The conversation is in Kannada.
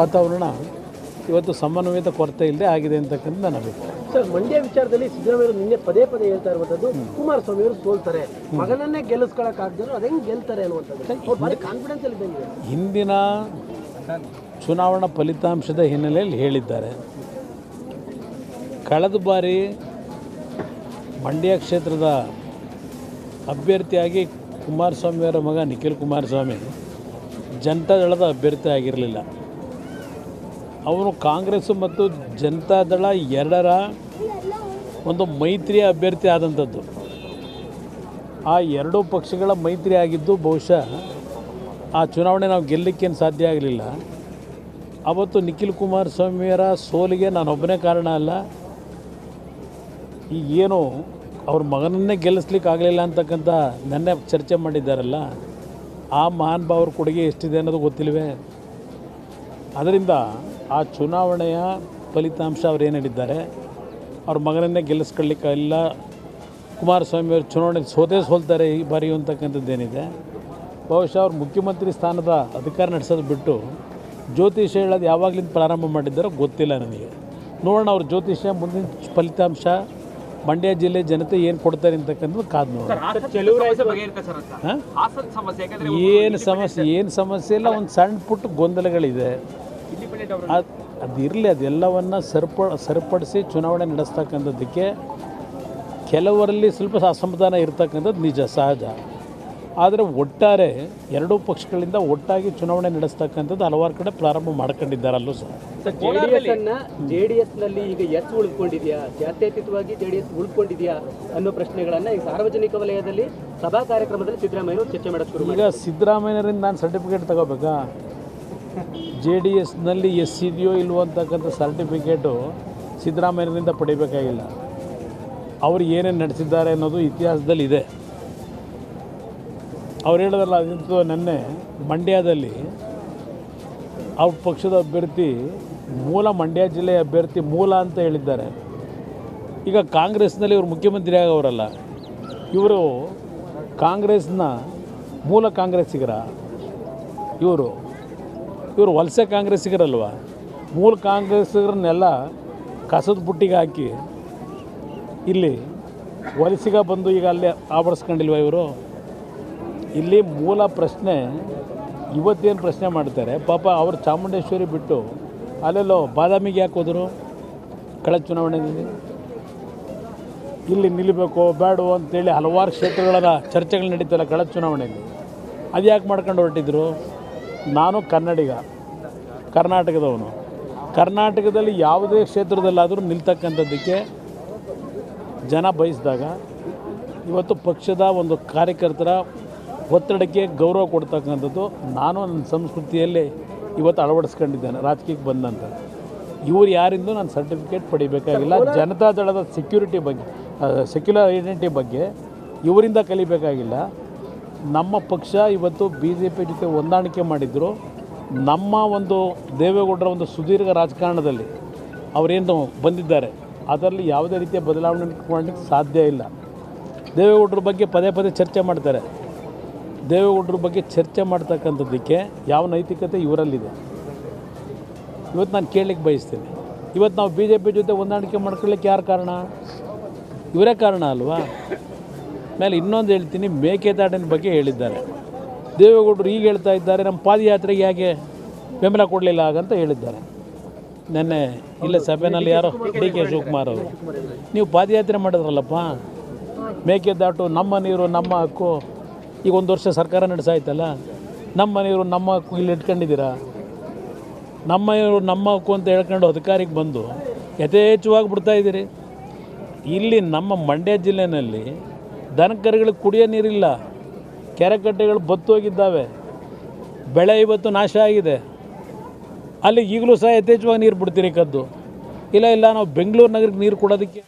ವಾತಾವರಣ ಇವತ್ತು ಸಮನ್ವಯದ ಕೊರತೆ ಇಲ್ಲದೆ ಆಗಿದೆ ಅಂತಕ್ಕಂಥ ನನ್ನ ಅಭಿಪ್ರಾಯ. ಸರ್ ಮಂಡ್ಯ ವಿಚಾರದಲ್ಲಿ ಸಿದ್ದರಾಮಯ್ಯ ನಿನ್ನೆ ಪದೇ ಪದೇ ಹೇಳ್ತಾ ಇರುವಂತದ್ದು ಕುಮಾರಸ್ವಾಮಿ ಅವರು ಸೋಲ್ತಾರೆ. ಮಗನನ್ನೇ ಗೆಲ್ಲಿಸ್ಕೊಳಕ್ ಆಗ್ದಿಲ್ಲ ಅದ್ ಹೆಂಗ್ ಗೆಲ್ತಾರೆ ಅನ್ನುವಂಥದ್ದು. ಭಾರಿ ಕಾನ್ಫಿಡೆನ್ಸ್ ಅಲ್ಲಿ ಬಂದಿದೆ ಹಿಂದಿನ ಚುನಾವಣಾ ಫಲಿತಾಂಶದ ಹಿನ್ನೆಲೆಯಲ್ಲಿ ಹೇಳಿದ್ದಾರೆ. ಕಳೆದ ಬಾರಿ ಮಂಡ್ಯ ಕ್ಷೇತ್ರದ ಅಭ್ಯರ್ಥಿಯಾಗಿ ಕುಮಾರಸ್ವಾಮಿಯವರ ಮಗ ನಿಖಿಲ್ ಕುಮಾರಸ್ವಾಮಿ ಜನತಾದಳದ ಅಭ್ಯರ್ಥಿ ಆಗಿರಲಿಲ್ಲ. ಅವನು ಕಾಂಗ್ರೆಸ್ ಮತ್ತು ಜನತಾದಳ ಎರಡರ ಒಂದು ಮೈತ್ರಿಯ ಅಭ್ಯರ್ಥಿ ಆದಂಥದ್ದು. ಆ ಎರಡೂ ಪಕ್ಷಗಳ ಮೈತ್ರಿ ಆಗಿದ್ದು ಬಹುಶಃ ಆ ಚುನಾವಣೆ ನಾವು ಗೆಲ್ಲಕ್ಕೇನು ಸಾಧ್ಯ ಆಗಲಿಲ್ಲ. ಅವತ್ತು ನಿಖಿಲ್ ಕುಮಾರಸ್ವಾಮಿಯವರ ಸೋಲಿಗೆ ನಾನೊಬ್ಬನೇ ಕಾರಣ ಅಲ್ಲ. ಈಗೇನು ಅವ್ರ ಮಗನನ್ನೇ ಗೆಲ್ಲಿಸ್ಲಿಕ್ಕೆ ಆಗಲಿಲ್ಲ ಅಂತಕ್ಕಂಥ ನೆನ್ನೆ ಚರ್ಚೆ ಮಾಡಿದ್ದಾರಲ್ಲ, ಆ ಮಹಾನ್ ಭಾವರ ಕೊಡುಗೆ ಎಷ್ಟಿದೆ ಅನ್ನೋದು ಗೊತ್ತಿಲ್ವೇ? ಅದರಿಂದ ಆ ಚುನಾವಣೆಯ ಫಲಿತಾಂಶ ಅವ್ರು ಏನು ಹೇಳಿದ್ದಾರೆ? ಅವ್ರ ಮಗನನ್ನೇ ಗೆಲ್ಲಿಸ್ಕೊಳ್ಳಿಕ್ಕಿಲ್ಲ ಕುಮಾರಸ್ವಾಮಿ ಅವರು ಚುನಾವಣೆ ಸೋತೇ ಸೋಲ್ತಾರೆ ಈ ಬಾರಿ ಅಂತಕ್ಕಂಥದ್ದೇನಿದೆ ಬಹುಶಃ ಅವ್ರು ಮುಖ್ಯಮಂತ್ರಿ ಸ್ಥಾನದ ಅಧಿಕಾರ ನಡೆಸೋದು ಬಿಟ್ಟು ಜ್ಯೋತಿಷ್ಯ ಹೇಳೋದು ಯಾವಾಗಲಿಂದ ಪ್ರಾರಂಭ ಮಾಡಿದ್ದಾರೋ ಗೊತ್ತಿಲ್ಲ ನನಗೆ. ನೋಡೋಣ ಅವ್ರ ಜ್ಯೋತಿಷ್ಯ ಮುಂದಿನ ಫಲಿತಾಂಶ ಮಂಡ್ಯ ಜಿಲ್ಲೆ ಜನತೆ ಏನು ಕೊಡ್ತಾರೆ ಅಂತಕ್ಕಂಥದ್ದು ಕಾದು ನೋಡೋಣ. ಏನು ಸಮಸ್ಯೆ ಏನು ಸಮಸ್ಯೆ ಇಲ್ಲ ಒಂದು ಸಣ್ಣ ಪುಟ್ಟ ಗೊಂದಲಗಳಿದೆ. ಅದು ಅದು ಇರಲಿ ಅದೆಲ್ಲವನ್ನು ಸರಿಪ ಸರಿಪಡಿಸಿ ಚುನಾವಣೆ ನಡೆಸ್ತಕ್ಕಂಥದ್ದಕ್ಕೆ ಕೆಲವರಲ್ಲಿ ಸ್ವಲ್ಪ ಅಸಮಾಧಾನ ಇರ್ತಕ್ಕಂಥದ್ದು ನಿಜ ಸಹಜ. ಆದರೆ ಒಟ್ಟಾರೆ ಎರಡೂ ಪಕ್ಷಗಳಿಂದ ಒಟ್ಟಾಗಿ ಚುನಾವಣೆ ನಡೆಸ್ತಕ್ಕಂಥದ್ದು ಹಲವಾರು ಕಡೆ ಪ್ರಾರಂಭ ಮಾಡ್ಕೊಂಡಿದ್ದಾರಲ್ಲೂ ಸಹ. ಜೆಡಿಎಸ್ ಜೆ ಜೆಡಿಎಸ್ನಲ್ಲಿ ಈಗ ಎಸ್ ಉಳ್ಕೊಂಡಿದ್ಯಾ? ಜಾತ್ಯತೀತವಾಗಿ ಜೆಡಿಎಸ್ ಉಳ್ಕೊಂಡಿದ್ಯಾ ಅನ್ನೋ ಪ್ರಶ್ನೆಗಳನ್ನು ಈ ಸಾರ್ವಜನಿಕ ವಲಯದಲ್ಲಿ ಸಭಾ ಕಾರ್ಯಕ್ರಮದಲ್ಲಿ ಸಿದ್ದರಾಮಯ್ಯ ಚರ್ಚೆ ಶುರು ಈಗ ಸಿದ್ದರಾಮಯ್ಯರಿಂದ ನಾನು ಸರ್ಟಿಫಿಕೇಟ್ ತಗೋಬೇಕಾ? ಜೆ ಡಿ ಎಸ್ನಲ್ಲಿ ಎಸ್ ಇದೆಯೋ ಇಲ್ವೋ ಅಂತಕ್ಕಂಥ ಸರ್ಟಿಫಿಕೇಟು ಸಿದ್ದರಾಮಯ್ಯನಿಂದ ಪಡಿಬೇಕಾಗಿಲ್ಲ. ಅವರು ಏನೇನು ನಡೆಸಿದ್ದಾರೆ ಅನ್ನೋದು ಇತಿಹಾಸದಲ್ಲಿ ಇದೆ. ಅವ್ರು ಹೇಳಿದ್ರಲ್ಲ, ಅದಂತೂ ನೆನ್ನೆ ಮಂಡ್ಯದಲ್ಲಿ ಅವ್ರ ಪಕ್ಷದ ಅಭ್ಯರ್ಥಿ, ಮೂಲ ಮಂಡ್ಯ ಜಿಲ್ಲೆಯ ಅಭ್ಯರ್ಥಿ ಮೂಲ ಅಂತ ಹೇಳಿದ್ದಾರೆ. ಈಗ ಕಾಂಗ್ರೆಸ್ನಲ್ಲಿ ಇವರು ಮುಖ್ಯಮಂತ್ರಿ ಆಗೋರಲ್ಲ, ಇವರು ಕಾಂಗ್ರೆಸ್ನ ಮೂಲ ಕಾಂಗ್ರೆಸ್ಸಿಗರ, ಇವರು ಇವರು ವಲಸೆ ಕಾಂಗ್ರೆಸ್ಸಿಗರಲ್ವ? ಮೂಲ ಕಾಂಗ್ರೆಸ್ಸಿಗರನ್ನೆಲ್ಲ ಕಸದ ಬುಟ್ಟಿಗೆ ಹಾಕಿ ಇಲ್ಲಿ ವಲಸಿಗ ಬಂದು ಈಗ ಅಲ್ಲೇ ಆವರಿಸ್ಕೊಂಡಿಲ್ವ ಇವರು? ಇಲ್ಲಿ ಮೂಲ ಪ್ರಶ್ನೆ, ಇವತ್ತೇನು ಪ್ರಶ್ನೆ ಮಾಡ್ತಾರೆ, ಪಾಪ ಅವರು ಚಾಮುಂಡೇಶ್ವರಿ ಬಿಟ್ಟು ಅಲ್ಲೆಲ್ಲೋ ಬಾದಾಮಿಗೆ ಯಾಕೆ ಹೋದರು? ಕಳೆದ ಚುನಾವಣೆಯಲ್ಲಿ? ಇಲ್ಲಿ ನಿಲ್ಲಬೇಕು ಬೇಡ ಅಂತೇಳಿ ಹಲವಾರು ಕ್ಷೇತ್ರಗಳ ಚರ್ಚೆಗಳು ನಡೀತಲ್ಲ ಕಳೆದ ಚುನಾವಣೆಯಲ್ಲಿ. ಅದು ಯಾಕೆ ಮಾಡ್ಕೊಂಡು ಹೊರಟಿದ್ರು? ನಾನು ಕನ್ನಡಿಗ, ಕರ್ನಾಟಕದವನು. ಕರ್ನಾಟಕದಲ್ಲಿ ಯಾವುದೇ ಕ್ಷೇತ್ರದಲ್ಲಾದರೂ ನಿಲ್ತಕ್ಕಂಥದ್ದಕ್ಕೆ ಜನ ಬಯಸಿದಾಗ ಇವತ್ತು ಪಕ್ಷದ ಒಂದು ಕಾರ್ಯಕರ್ತರ ಒತ್ತಡಕ್ಕೆ ಗೌರವ ಕೊಡ್ತಕ್ಕಂಥದ್ದು ನಾನು ನನ್ನ ಸಂಸ್ಕೃತಿಯಲ್ಲಿ ಇವತ್ತು ಅಳವಡಿಸ್ಕೊಂಡಿದ್ದೇನೆ, ರಾಜಕೀಯಕ್ಕೆ ಬಂದಂತ. ಇವ್ರು ಯಾರಿಂದೂ ನಾನು ಸರ್ಟಿಫಿಕೇಟ್ ಪಡಿಬೇಕಾಗಿಲ್ಲ. ಜನತಾದಳದ ಸೆಕ್ಯೂರಿಟಿ ಬಗ್ಗೆ ಸೆಕ್ಯುಲರ್ ಐಡೆಂಟಿಟಿ ಬಗ್ಗೆ ಇವರಿಂದ ಕಲಿಬೇಕಾಗಿಲ್ಲ. ನಮ್ಮ ಪಕ್ಷ ಇವತ್ತು ಬಿ ಜೆ ಪಿ ಜೊತೆ ಹೊಂದಾಣಿಕೆ ಮಾಡಿದ್ರು. ನಮ್ಮ ಒಂದು ದೇವೇಗೌಡರ ಒಂದು ಸುದೀರ್ಘ ರಾಜಕಾರಣದಲ್ಲಿ ಅವರೇನು ಬಂದಿದ್ದಾರೆ, ಅದರಲ್ಲಿ ಯಾವುದೇ ರೀತಿಯ ಬದಲಾವಣೆ ಮಾಡಲಿಕ್ಕೆ ಸಾಧ್ಯ ಇಲ್ಲ. ದೇವೇಗೌಡರ ಬಗ್ಗೆ ಪದೇ ಪದೇ ಚರ್ಚೆ ಮಾಡ್ತಾರೆ. ದೇವೇಗೌಡರ ಬಗ್ಗೆ ಚರ್ಚೆ ಮಾಡ್ತಕ್ಕಂಥದ್ದಕ್ಕೆ ಯಾವ ನೈತಿಕತೆ ಇವರಲ್ಲಿದೆ? ಇವತ್ತು ನಾನು ಕೇಳಲಿಕ್ಕೆ ಬಯಸ್ತೀನಿ. ಇವತ್ತು ನಾವು ಬಿ ಜೆ ಪಿ ಜೊತೆ ಹೊಂದಾಣಿಕೆ ಮಾಡ್ಕೊಳ್ಳಿಕ್ಕೆ ಯಾರು ಕಾರಣ? ಇವರೇ ಕಾರಣ ಅಲ್ವಾ? ಮೇಲೆ ಇನ್ನೊಂದು ಹೇಳ್ತೀನಿ, ಮೇಕೆದಾಟಿನ ಬಗ್ಗೆ ಹೇಳಿದ್ದಾರೆ. ದೇವೇಗೌಡರು ಈಗ ಹೇಳ್ತಾ ಇದ್ದಾರೆ, ನಮ್ಮ ಪಾದಯಾತ್ರೆಗೆ ಹೇಗೆ ಬೆಂಬಲ ಕೊಡಲಿಲ್ಲ ಹಾಗಂತ ಹೇಳಿದ್ದಾರೆ. ನೆನ್ನೆ ಇಲ್ಲೇ ಸಭೆಯಲ್ಲಿ ಯಾರೋ ಡಿ ಕೆ ಶಿವಕುಮಾರ್ ಅವರು, ನೀವು ಪಾದಯಾತ್ರೆ ಮಾಡಿದ್ರಲ್ಲಪ್ಪ? ಮೇಕೆದಾಟು ನಮ್ಮ ನೀರು, ನಮ್ಮ ಹಕ್ಕು. ಈಗ ಒಂದು ವರ್ಷ ಸರ್ಕಾರ ನಡೆಸಾಯ್ತಲ್ಲ, ನಮ್ಮ ನೀರು, ನಮ್ಮ ಹಕ್ಕು ಇಲ್ಲಿ ಇಟ್ಕೊಂಡಿದ್ದೀರಾ? ನಮ್ಮ ನೀರು, ನಮ್ಮ ಹಕ್ಕು ಅಂತ ಹೇಳ್ಕೊಂಡು ಅಧಿಕಾರಿಗೆ ಬಂದು ಯಥೇಚ್ಛವಾಗಿ ಬಿಡ್ತಾ ಇದ್ದೀರಿ. ಇಲ್ಲಿ ನಮ್ಮ ಮಂಡ್ಯ ಜಿಲ್ಲೆಯಲ್ಲಿ ದನಕರುಗಳಿಗೆ ಕುಡಿಯೋ ನೀರಿಲ್ಲ. ಕೆರೆ ಕಟ್ಟೆಗಳು ಬತ್ತೋಗಿದ್ದಾವೆ. ಬೆಳೆ ಇವತ್ತು ನಾಶ ಆಗಿದೆ. ಅಲ್ಲಿ ಈಗಲೂ ಸಹ ಯಥೇಚ್ಛವಾಗಿ ನೀರು ಬಿಡ್ತೀರಿ ಕದ್ದು. ಇಲ್ಲ ಇಲ್ಲ, ನಾವು ಬೆಂಗಳೂರು ನಗರಕ್ಕೆ ನೀರು ಕೊಡೋದಕ್ಕೆ